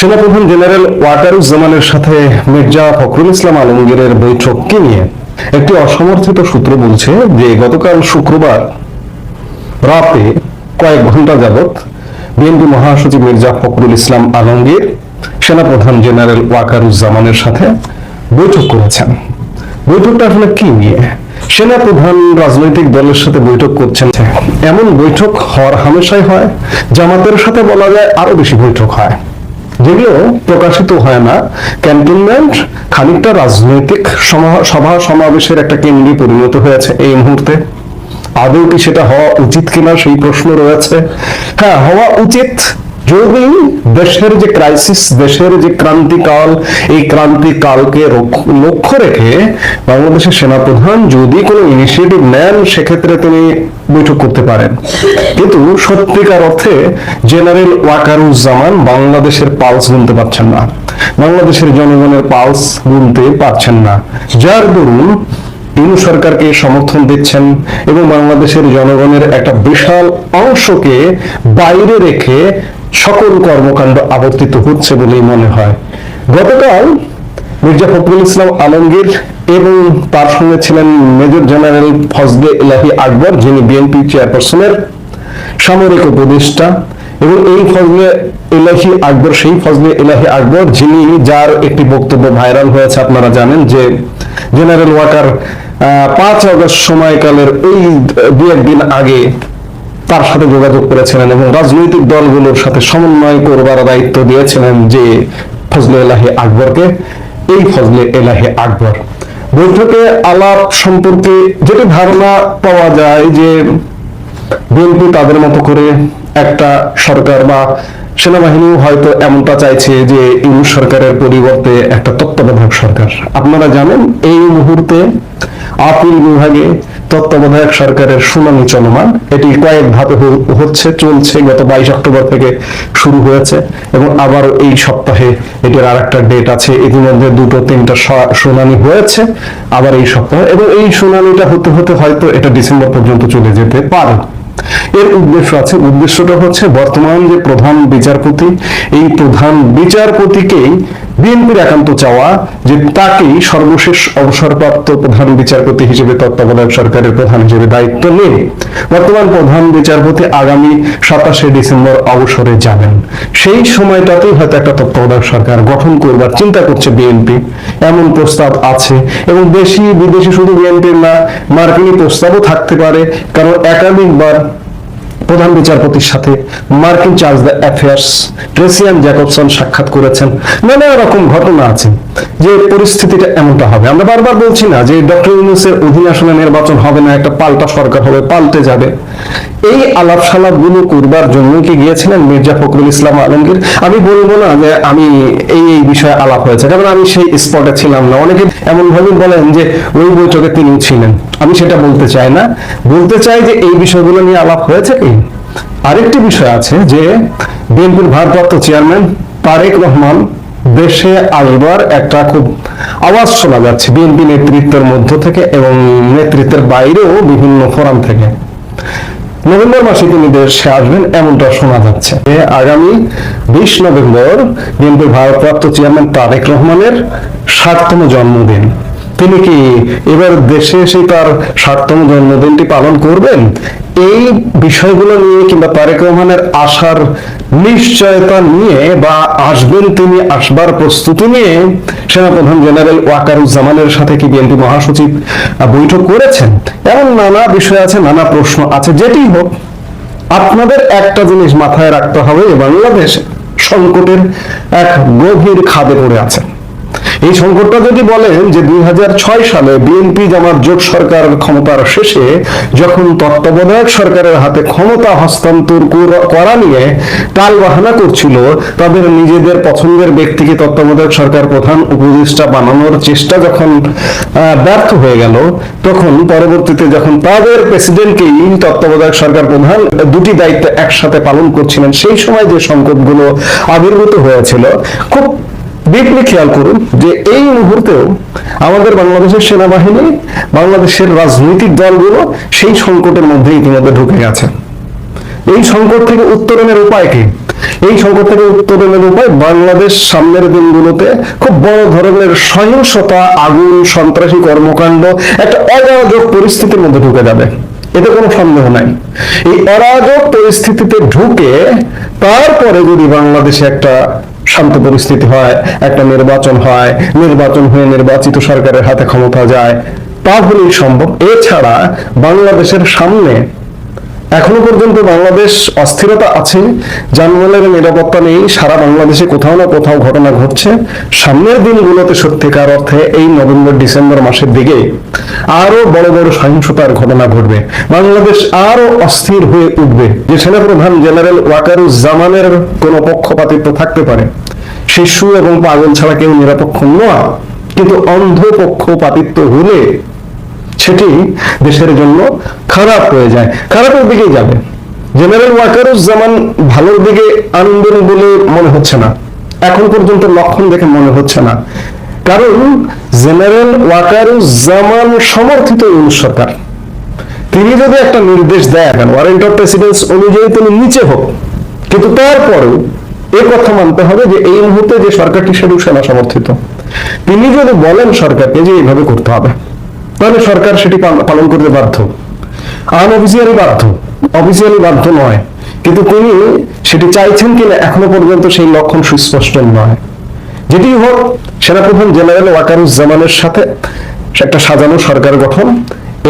সেনাপ্রধান জেনারেল ওয়াকারুজ্জামানের সাথে মির্জা ফখরুল ইসলাম আলমগীরের বৈঠককে নিয়ে একটি অসমর্থিত সূত্র বলছে যে গতকাল শুক্রবার রাতে কয়েক ঘণ্টা যাবত বিএনপি মহাসচিব মির্জা ফখরুল ইসলাম আলমগীর সেনাপ্রধান জেনারেল ওয়াকারুজ্জামানের সাথে বৈঠক করেছেন। বৈঠকটা আসলে কি নিয়ে? সেনাপ্রধান রাজনৈতিক দলের সাথে বৈঠক করছেন। এমন বৈঠক হওয়ার হামেশাই হয়, জামাতের সাথে বলা যায় আরও বেশি বৈঠক হয়। যেগুলো প্রকাশিত হয় না, ক্যান্টনমেন্ট খানিকটা রাজনৈতিক সভা সমাবেশের একটা কেন্দ্রে পরিণত হয়েছে এই মুহূর্তে। আদৌ কি সেটা হওয়া উচিত কিনা সেই প্রশ্ন রয়েছে। হ্যাঁ হওয়া উচিত যদি দেশের যে ক্রাইসিস দেশের যে ক্রান্তিকাল, এই ক্রান্তিকালকে লক্ষ্য রেখে বাংলাদেশের সেনাপ্রধান যদি কোনো ইনিশিয়েটিভ নেন, সেক্ষেত্রে তিনি বৈঠক করতে পারেন। কিন্তু সত্যিকার অর্থে জেনারেল ওয়াকারুজ্জামান বাংলাদেশের পালস গুনতে পারছেন না। বাংলাদেশের জনগণের পালস গুনতে পারছেন না। যার দরুন ইনু সরকারকে সমর্থন দিচ্ছেন এবং বাংলাদেশের জনগণের একটা বিশাল অংশকে বাইরে রেখে সকল কর্মকাণ্ড আবর্তিত হচ্ছে বলেই মনে হয়। গতকাল মির্জা ফখরুল ইসলাম আলমগীর এবং তার সঙ্গে ছিলেন মেজর জেনারেল ফজলে ইলাহি আকবর, যিনি বিএনপি চেয়ারপারসনের সামরিক উপদেষ্টা এবং এই ফজলে ইলাহি আকবর, সেই ফজলে ইলাহি আকবর, যিনি যার একটি বক্তব্য ভাইরাল হয়েছে, আপনারা জানেন যে জেনারেল ওয়াকার পাঁচ আগস্ট সময়কালের এই দু একদিন আগে তার সাথে যোগাযোগ করেছিলেন এবং রাজনৈতিক দলগুলোর সাথে সমন্বয় করবার দায়িত্ব দিয়েছিলেন যে ফজলে এলাহি আকবরকে। এই ফজলে এলাহি আকবর। বৈঠকে আলাপ সম্পর্কে যেটি ধারণা পাওয়া যায় যে বিএনপি তাদের মতো করে একটা সরকার বা সেনাবাহিনীও হয়তো এমনটা চাইছে যে ইউনুস সরকারের পরিবর্তে একটা তত্ত্বাবধায়ক সরকার। আপনারা জানেন এই মুহূর্তে আপিল বিভাগে তত্ত্বাবধায়ক সরকারের শুনানি চলমান। এটি কয়েক ধাপে হচ্ছে, চলছে, গত বাইশ অক্টোবর থেকে শুরু হয়েছে এবং আবার এই সপ্তাহে এটির আর একটা ডেট আছে। ইতিমধ্যে দুটো, তিনটা শুনানি হয়েছে, আবার এই সপ্তাহে। এবং এই শুনানিটা হতে হতে হয়তো এটা ডিসেম্বর পর্যন্ত চলে যেতে পারে। এর উদ্দেশ্য আছে, উদ্দেশ্যটা হচ্ছে বর্তমান যে প্রধান বিচারপতি, এই প্রধান বিচারপতিকেই বিএনপির একান্ত চাওয়া যে তাকেই সর্বশেষ অবসরপ্রাপ্ত প্রধান বিচারপতি হিসেবে তত্ত্বাবধায়ক সরকারের প্রধান হিসেবে দায়িত্ব নিয়ে বর্তমান প্রধান বিচারপতি আগামী সাতাশে ডিসেম্বর অবসরে যাবেন। সেই সময়টাতেই হয়তো একটা তত্ত্বাবধায়ক সরকার গঠন করবার চিন্তা করছে বিএনপি। এমন প্রস্তাব আছে এবং দেশি বিদেশি শুধু বিএনপির না, মার্কিনী প্রস্তাবও থাকতে পারে, কারণ একাধিকবার প্রধান বিচারপতির সাথে মার্কিন chargé d'affaires Tracey Ann Jacobson সাক্ষাৎ করেছেন। নানা রকম ঘটনা আছে যে পরিস্থিতিটা এমনটা হবে। আমরা বারবার বলছি না যে ডক্টর ইউনুসের অধীনে নির্বাচন হবে না, একটা পাল্টা সরকার হবে, পাল্টে যাবে। এই আলাপ সালাপগুলো করবার জন্য কি গিয়েছিলেন মির্জা ফখরুল ইসলাম আলমগীর? আমি বলব না যে আমি এই এই বিষয়ে আলাপ হয়েছে। কারণ আমি সেই স্পটে ছিলাম না। অনেকে এমন ভাবে বলেন যে ওই বৈঠকে তিনি ছিলেন। আমি সেটা বলতে চাই না। বলতে চাই যে এই বিষয়গুলো নিয়ে আলাপ হয়েছে কি? আরেকটি বিষয় আছে যে বিএনপির ভারপ্রাপ্ত চেয়ারম্যান তারেক রহমান দেশে আসবার একটা খুব আওয়াজ শোনা যাচ্ছে বিএনপি নেতৃত্বের মধ্য থেকে এবং নেতৃত্বের বাইরেও বিভিন্ন ফোরাম থেকে। নভেম্বর মাসে তিনি দেশে আসবেন এমনটা শোনা যাচ্ছে আগামী বিশ নভেম্বর বিএনপির ভারপ্রাপ্ত চেয়ারম্যান তারেক রহমানের ষাটতম জন্মদিন। তিনি কি এবার দেশে এসে তার ষাটতম জন্মদিনটি পালন করবেন? এই বিষয়গুলো নিয়ে কিংবা তারেক রহমানের আসার নিশ্চয়তা নিয়ে বা আসবেন তিনি আসবার প্রস্তুতি নিয়ে সেনাপ্রধান জেনারেল ওয়াকারুজ্জামানের সাথে কি বিএনপি মহাসচিব বৈঠক করেছেন? এমন নানা বিষয় আছে, নানা প্রশ্ন আছে, যেটি হোক। আপনাদের একটা জিনিস মাথায় রাখতে হবে, বাংলাদেশ সংকটের এক গভীর খাদে পড়ে আছে। এই সংকটটা যদি বলেন যে দুই হাজার ছয় সালে বিএনপি জামাত জোট সরকার ক্ষমতার শেষে যখন তত্ত্বাবধায়ক সরকারের হাতে ক্ষমতা হস্তান্তর করা নিয়ে টাল বাহানা করছিল, তাদের নিজেদের পছন্দের ব্যক্তিকে তত্ত্বাবধায়ক সরকার প্রধান উপদেষ্টা বানানোর চেষ্টা যখন ব্যর্থ হয়ে গেল, তখন পরবর্তীতে যখন তাদের প্রেসিডেন্টকেই তত্ত্বাবধায়ক সরকার প্রধান দুটি দায়িত্ব একসাথে পালন করছিলেন, সেই সময় যে সংকটগুলো আবির্ভূত হয়েছিল, খুব ডিপলি খেয়াল করুন যে এই মুহূর্তেও আমাদের বাংলাদেশের সেনাবাহিনী, বাংলাদেশের রাজনৈতিক দলগুলো সেই সংকটের মধ্যে ইতিমধ্যে ঢুকে গেছে। এই সংকট থেকে উত্তরণের উপায় কি? এই সংকট থেকে উত্তরণের উপায় বাংলাদেশ সামনের দিনগুলোতে খুব বড় ধরনের সহিংসতা, আগুন, সন্ত্রাসী কর্মকাণ্ড, একটা অরাজক পরিস্থিতির মধ্যে ঢুকে যাবে। এতে কোনো সন্দেহ নাই। এই অরাজক পরিস্থিতিতে ঢুকে তারপরে যদি বাংলাদেশে একটা শান্ত পরিস্থিতি হয়, একটা নির্বাচন হয়, নির্বাচন হয়ে নির্বাচিত সরকারের হাতে ক্ষমতা যায়। তাহলেই সম্ভব। এছাড়া বাংলাদেশের সামনে এখনও পর্যন্ত বাংলাদেশ অস্থিরতা আছে। যানবাহনের নিরাপত্তা নেই। সারা বাংলাদেশে কোথাও না কোথাও ঘটনা ঘটছে। সামনের দিনগুলোতে সত্যিকার অর্থে এই নভেম্বর ডিসেম্বর মাসের দিকে আরও বড় বড় সহিংসতার ঘটনা ঘটবে। বাংলাদেশ আরও অস্থির হয়ে উঠবে। যে সেনাপ্রধান জেনারেল ওয়াকারুজ্জামানের কোন পক্ষপাতিত্ব থাকতে পারে। শিশু এবং পাগল ছাড়া কেউ নিরপেক্ষ নয়। কিন্তু অন্ধ পক্ষপাতিত্ব হলে সেটি দেশের জন্য খারাপ হয়ে যায়। খারাপের দিকেই যাবে। জেনারেল ওয়াকারুজ্জামান ভালোর দিকে আনবেন বলে মনে হচ্ছে না। এখন পর্যন্ত লক্ষণ দেখে মনে হচ্ছে না। কারণ জেনারেল ওয়াকারুজ্জামান সমর্থিত ইউনুস সরকার। তিনি যদি একটা নির্দেশ দেন ওয়ারেন্ট অফ প্রেসিডেন্স অনুযায়ী তিনি নিচে হোক, কিন্তু তারপরেও এ কথা মানতে হবে যে এই মুহূর্তে যে সরকারটি সেটি সেনা সমর্থিত। তিনি যদি বলেন সরকারকে যে এইভাবে করতে হবে, তাহলে সরকার সেটি পালন করতে বাধ্য। আনঅফিসিয়ালি বাধ্য, অফিসিয়ালি বাধ্য নয়। কিন্তু তিনি সেটি চাইছেন কিনা এখনও পর্যন্ত সেই লক্ষণ সুস্পষ্ট নয়। যেটি হোক, সেনাপ্রধান জেনারেল ওয়াকারুজ্জামানের সাথে একটা সাজানো সরকার গঠন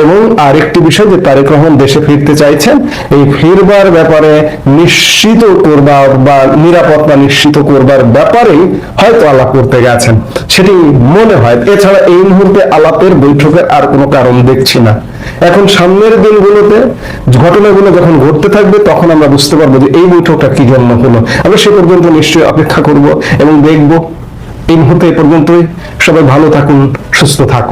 এবং আরেকটি বিষয় যে তারেক রহমান দেশে ফিরতে চাইছেন, এই ফিরবার ব্যাপারে নিশ্চিত করবার বা নিরাপত্তা নিশ্চিত করবার ব্যাপারে হয়তো আলাপ করতে গেছেন। সেটি মনে হয়। এছাড়া এই মুহূর্তে আলাপের বৈঠকের আর কোনো কারণ দেখছি না। এখন সামনের দিনগুলোতে ঘটনাগুলো যখন ঘটতে থাকবে, তখন আমরা বুঝতে পারব যে এই বৈঠকটা কি জন্য হলো। আমরা সে পর্যন্ত নিশ্চয়ই অপেক্ষা করব এবং দেখব এই মুহূর্তে পর্যন্তই। সবাই ভালো থাকুন সুস্থ থাকুন।